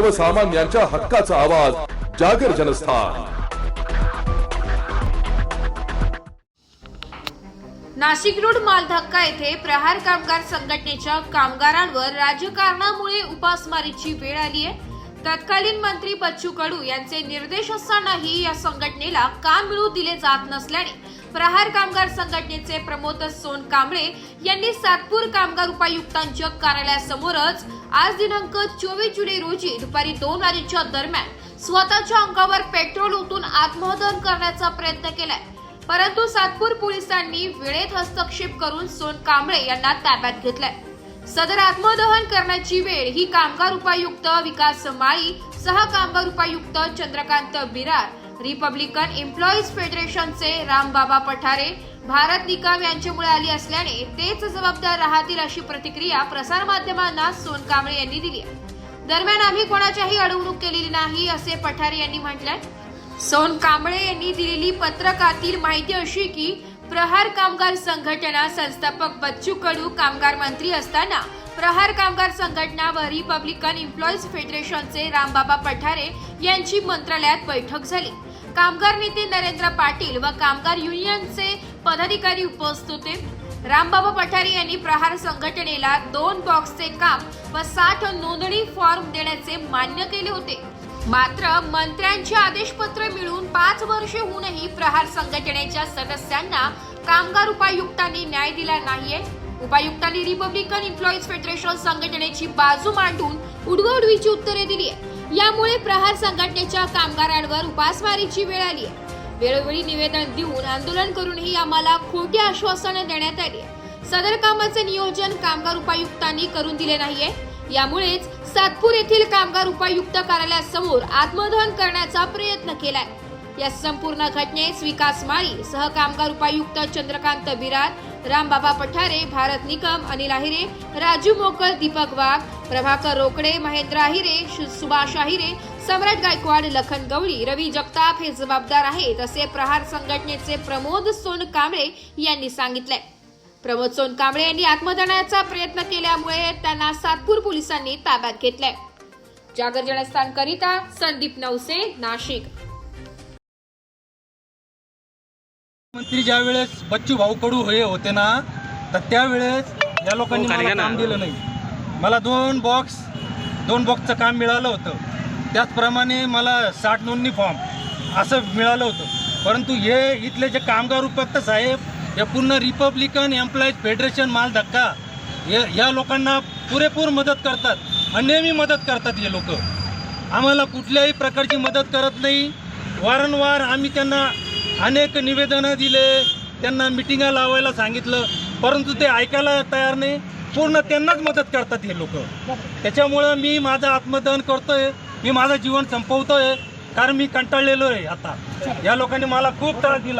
सर्वसामान्यांच्या हक्काचा आवाज जागर जनस्थान. नाशिक रोड मालधक्का येथे प्रहार कामगार संघटनेच्या कामगारांवर राजकारणामुळे उपासमारीची वेळ आली आहे. तत्कालीन मंत्री बच्चू कडू यांचे निर्देश असतानाही या संघटनेला काम मिळू दिले जात नसल्याने प्रहार कामगार संघटनेचे प्रमोद सोन कांबळे यांनी सातपूर कामगार उपायुक्तांच्या कार्यालयासमोरच आज दिनांक चोवीस जुलै रोजी दुपारी दोन वाजेच्या दरम्यान स्वतःच्या अंगावर पेट्रोल ओतून आत्मदहन करण्याचा प्रयत्न केलाय. परंतु सातपूर पोलिसांनी वेळेत हस्तक्षेप करून सोन कांबळे यांना ताब्यात घेतलंय. सदर आत्मदहन करण्याची वेळ ही कामगार उपायुक्त विकास माळी सह कामगार उपायुक्त चंद्रकांत बिरार रिपब्लिकन एम्प्लॉईज फेडरेशनचे रामबाबा पठारे भारत निकम यांच्यामुळे आली असल्याने तेच जबाबदार राहतील अशी प्रतिक्रिया प्रसारमाध्यमांना सोनकांबळे यांनी दिली आहे. दरम्यान आम्ही कोणाच्याही अडवणूक केलेली नाही असे पठारे यांनी म्हटलंय. सोन कांबळे यांनी दिलेली पत्रकातील माहिती अशी की प्रहार कामगार संघटना संस्थापक बच्चू कडू कामगार मंत्री असताना प्रहार कामगार संघटना व रिपब्लिकन एम्प्लॉईज फेडरेशनचे रामबाबा पठारे यांची मंत्रालयात बैठक झाली. कामगार नेते नरेंद्र पाटील व कामगार युनियनचे पदाधिकारी उपस्थित होते. रामबाबा पठारे यांनी प्रहार संघटनेला दोन बॉक्सचे काम व साठ नोंदणी फॉर्म देण्याचे मान्य केले होते. मात्र मंत्र्यांचे आदेशपत्र मिळून पाच वर्षे होऊनही प्रहार संघटनेच्या सदस्यांना कामगार उपायुक्तांनी न्याय दिला नाहीये. उपायुक्तांनी रिपब्लिकन एम्प्लॉईज फेडरेशन संघटनेची बाजू मांडून उडवडवीची उत्तरे दिली आहे यामुळे प्रहार संघटनेच्या कामगारांवर उपासमारीची वेळ आली आहे वेळोवेळी निवेदन देऊन आंदोलन करूनही आम्हाला खोटी आश्वासने देण्यात आली सदर कामाचे नियोजन कामगार उपायुक्तांनी करून दिले नाहीये. यामुळेच सातपूर येथील कामगार उपायुक्त कार्यालयासमोर आत्मदहन करण्याचा प्रयत्न केलाय. या संपूर्ण घटनेस विकास माळी सह कामगार उपायुक्त चंद्रकांत बिरार रामबाबा पठारे भारत निकम अनिल आहिरे राजू मोकल दीपक वाघ प्रभाकर रोकडे महेंद्र आहिरे शु- सुभाष आहिरे सम्राट गायकवाड लखन गवळी रवी जगताप हे जबाबदार आहेत असे प्रहार संघटनेचे प्रमोद सोन कांबळे यांनी सांगितले प्रमोद सोन कांबळे यांनी आत्मदहनाचा प्रयत्न केल्यामुळे त्यांना सातपूर पोलिसांनी ताब्यात घेतलंय. जागर जनस्थानकरिता संदीप नवसे नाशिक. मंत्री ज्या वेळेस बच्चू भाऊ कडू हे होते ना तर त्यावेळेस या लोकांनी मला काम दिलं नाही. मला दोन बॉक्स दोन बॉक्सचं काम मिळालं होतं. त्याचप्रमाणे मला साठ नोंदणी फॉर्म असं मिळालं होतं. परंतु हे इथले जे कामगार उपायुक्त साहेब या पूर्ण रिपब्लिकन एम्प्लॉईज फेडरेशन माल धक्का या लोकांना पुरेपूर मदत करतात आणि नेहमी मदत करतात हे लोक. आम्हाला कुठल्याही प्रकारची मदत करत नाही. वारंवार आम्ही त्यांना अनेक निवेदनं दिले त्यांना मिटिंगा लावायला सांगितलं परंतु ते ऐकायला तयार नाही. पूर्ण त्यांनाच मदत करतात हे लोक. त्याच्यामुळं मी माझं आत्मदहन करतोय मी माझं जीवन संपवतोय कारण मी कंटाळलेलो आहे आता. या लोकांनी मला खूप त्रास दिला.